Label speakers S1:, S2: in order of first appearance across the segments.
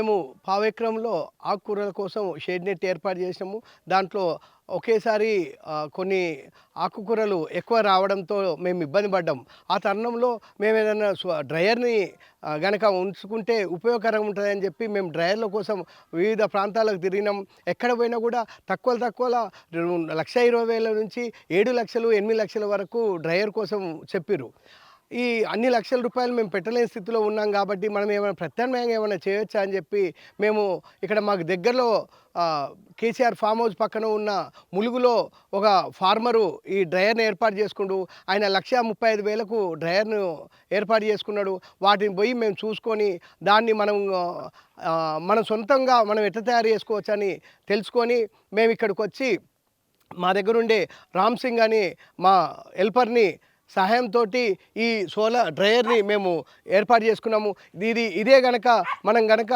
S1: మేము పావెక్రంలో ఆకుకూరల కోసం షేడ్ నెట్ ఏర్పాటు చేసినాము. దాంట్లో ఒకేసారి కొన్ని ఆకుకూరలు ఎక్కువ రావడంతో మేము ఇబ్బంది పడ్డాం. ఆ తరుణంలో మేము ఏదైనా స్వ- డ్రయర్ని గనక ఉంచుకుంటే ఉపయోగకరంగా ఉంటుందని చెప్పి మేము డ్రయర్ల కోసం వివిధ ప్రాంతాలకు తిరిగినాం. ఎక్కడ పోయినా కూడా తక్కువ తక్కువ లక్ష ఇరవై వేల నుంచి ఏడు లక్షలు ఎనిమిది లక్షల వరకు డ్రయర్ కోసం చెప్పిర్రు. ఈ అన్ని లక్షల రూపాయలు మేము పెట్టలేని స్థితిలో ఉన్నాం కాబట్టి మనం ఏమైనా ప్రత్యామ్నాయంగా ఏమైనా చేయొచ్చా అని చెప్పి మేము ఇక్కడ మాకు దగ్గరలో కేసీఆర్ ఫామ్ హౌస్ పక్కన ఉన్న ములుగులో ఒక ఫార్మరు ఈ డ్రయర్ని ఏర్పాటు చేసుకుండు ఆయన లక్ష ముప్పై ఐదు వేలకు డ్రయర్ను ఏర్పాటు చేసుకున్నాడు. వాటిని పోయి మేము చూసుకొని దాన్ని మనం మన మనం సొంతంగా మనం ఎట్లా తయారు చేసుకోవచ్చని తెలుసుకొని మేము ఇక్కడికి వచ్చి మా దగ్గరుండే రామ్ సింగ్ అని మా హెల్పర్ని సహాయంతో ఈ సోలార్ డ్రయర్ని మేము ఏర్పాటు చేసుకున్నాము. ఇది ఇదే గనక మనం గనక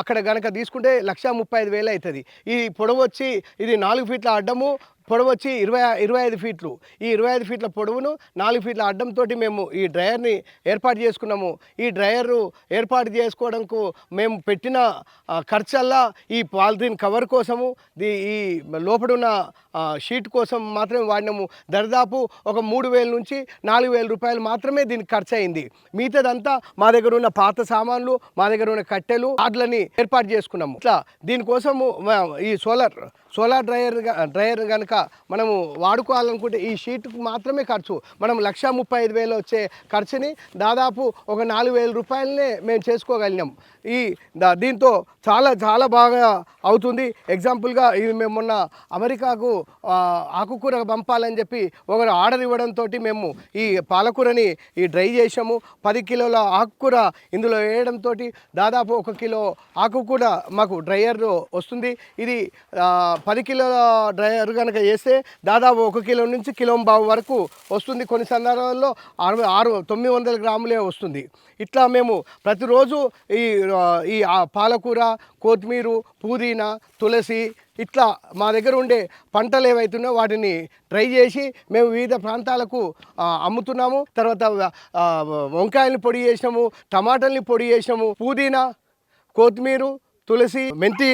S1: అక్కడ గనక తీసుకుంటే లక్ష ముప్పై ఐదు వేలు అవుతుంది. ఈ పొడవు వచ్చి ఇది నాలుగు ఫీట్ల అడ్డము పొడవు వచ్చి ఇరవై ఇరవై ఐదు ఫీట్లు. ఈ ఇరవై ఐదు ఫీట్ల పొడవును నాలుగు ఫీట్ల అడ్డంతో మేము ఈ డ్రయర్ని ఏర్పాటు చేసుకున్నాము. ఈ డ్రయర్ ఏర్పాటు చేసుకోవడంకు మేము పెట్టిన ఖర్చల్లా ఈ పాలిథిన్ కవర్ కోసము ది ఈ లోపడున్న షీట్ కోసం మాత్రమే వాడినాము. దరిదాపు ఒక మూడు వేల నుంచి నాలుగు వేల రూపాయలు మాత్రమే దీనికి ఖర్చు అయింది మిగతాదంతా మా దగ్గర ఉన్న పాత సామాన్లు మా దగ్గర ఉన్న కట్టెలు వాటిలని ఏర్పాటు చేసుకున్నాము. ఇట్లా దీనికోసము ఈ సోలార్ సోలార్ డ్రయర్ డ్రయర్ కనుక మనము వాడుకోవాలనుకుంటే ఈ షీట్కు మాత్రమే ఖర్చు. మనం లక్ష ముప్పై ఐదు వేలు వచ్చే ఖర్చుని దాదాపు ఒక నాలుగు వేల రూపాయలనే మేము చేసుకోగలిగినాం. ఈ దీంతో చాలా చాలా బాగా అవుతుంది. ఎగ్జాంపుల్గా ఇది మేము మొన్న అమెరికాకు ఆకుకూర పంపాలని చెప్పి ఒకరు ఆర్డర్ ఇవ్వడంతో మేము ఈ పాలకూరని ఈ డ్రై చేసాము పది కిలోల ఆకుకూర ఇందులో వేయడంతో దాదాపు ఒక కిలో ఆకుకూర మాకు డ్రైయర్ వస్తుంది. ఇది పది కిలోల డ్రైవర్ కనుక వేస్తే దాదాపు ఒక కిలో నుంచి కిలో బావు వరకు వస్తుంది. కొన్ని సందర్భాల్లో ఆరు ఆరు తొమ్మిది వందల గ్రాములే వస్తుంది. ఇట్లా మేము ప్రతిరోజు ఈ ఈ పాలకూర కొత్తిమీర పుదీనా తులసి ఇట్లా మా దగ్గర ఉండే పంటలు ఏవైతున్నాయో వాటిని ట్రై చేసి మేము వివిధ ప్రాంతాలకు అమ్ముతున్నాము. తర్వాత వంకాయల్ని పొడి చేసినాము టమాటాలని పొడి చేసినాము పుదీనా కొత్తిమీర తులసి మెంతి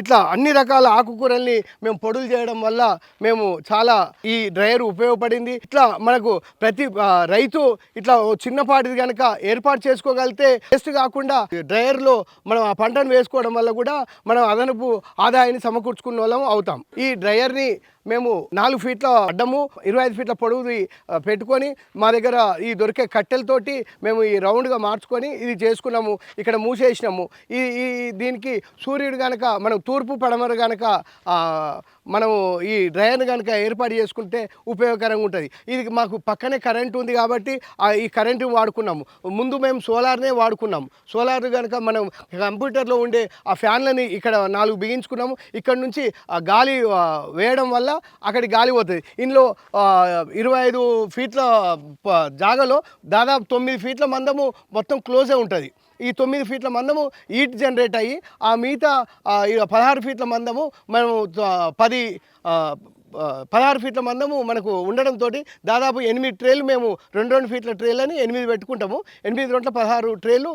S1: ఇట్లా అన్ని రకాల ఆకుకూరల్ని మేము పొడులు చేయడం వల్ల మేము చాలా ఈ డ్రైయర్ ఉపయోగపడింది. ఇట్లా మనకు ప్రతి రైతు ఇట్లా చిన్నపాటిది కనుక ఏర్పాటు చేసుకోగలిగితే వేస్ట్ కాకుండా డ్రైయర్లో మనం ఆ పంటను వేసుకోవడం వల్ల కూడా మనం అదనపు ఆదాయాన్ని సమకూర్చుకున్న వాళ్ళం అవుతాం. ఈ డ్రైయర్ని మేము నాలుగు ఫీట్ల అడ్డము ఇరవై ఐదు ఫీట్ల పొడవుది పెట్టుకొని మా దగ్గర ఈ దొరికే కట్టెలతోటి మేము ఈ రౌండ్గా మార్చుకొని ఇది చేసుకున్నాము ఇక్కడ మూసేసినాము. ఈ ఈ దీనికి సూర్యుడు కనుక మనం తూర్పు పడమర కనుక మనము ఈ డ్రైయర్ని కనుక ఏర్పాటు చేసుకుంటే ఉపయోగకరంగా ఉంటుంది. ఇది మాకు పక్కనే కరెంట్ ఉంది కాబట్టి ఆ ఈ కరెంటు వాడుకున్నాము. ముందు మేము సోలార్నే వాడుకున్నాము. సోలార్ కనుక మనం కంప్యూటర్లో ఉండే ఆ ఫ్యాన్లని ఇక్కడ నాలుగు బిగించుకున్నాము. ఇక్కడ నుంచి ఆ గాలి వేయడం వల్ల అక్కడి గాలి పోతుంది. ఇందులో ఇరవై ఐదు ఫీట్ల జాగాలో దాదాపు తొమ్మిది ఫీట్ల మందము మొత్తం క్లోజే ఉంటుంది. ఈ తొమ్మిది ఫీట్ల మందము హీట్ జనరేట్ అయ్యి ఆ మిగతా ఈ పదహారు ఫీట్ల మందము మనము పది పదహారు ఫీట్ల మందము మనకు ఉండడంతో దాదాపు ఎనిమిది ట్రేలు మేము రెండు రెండు ఫీట్ల ట్రేలు అని ఎనిమిది పెట్టుకుంటాము. ఎనిమిది రెండు పదహారు ట్రేలు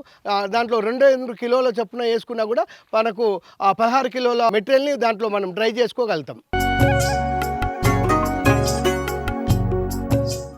S1: దాంట్లో రెండు రెండు కిలోల చొప్పున వేసుకున్నా కూడా మనకు ఆ పదహారు కిలోల మెటీరియల్ని దాంట్లో మనం డ్రై చేసుకోగలుగుతాం.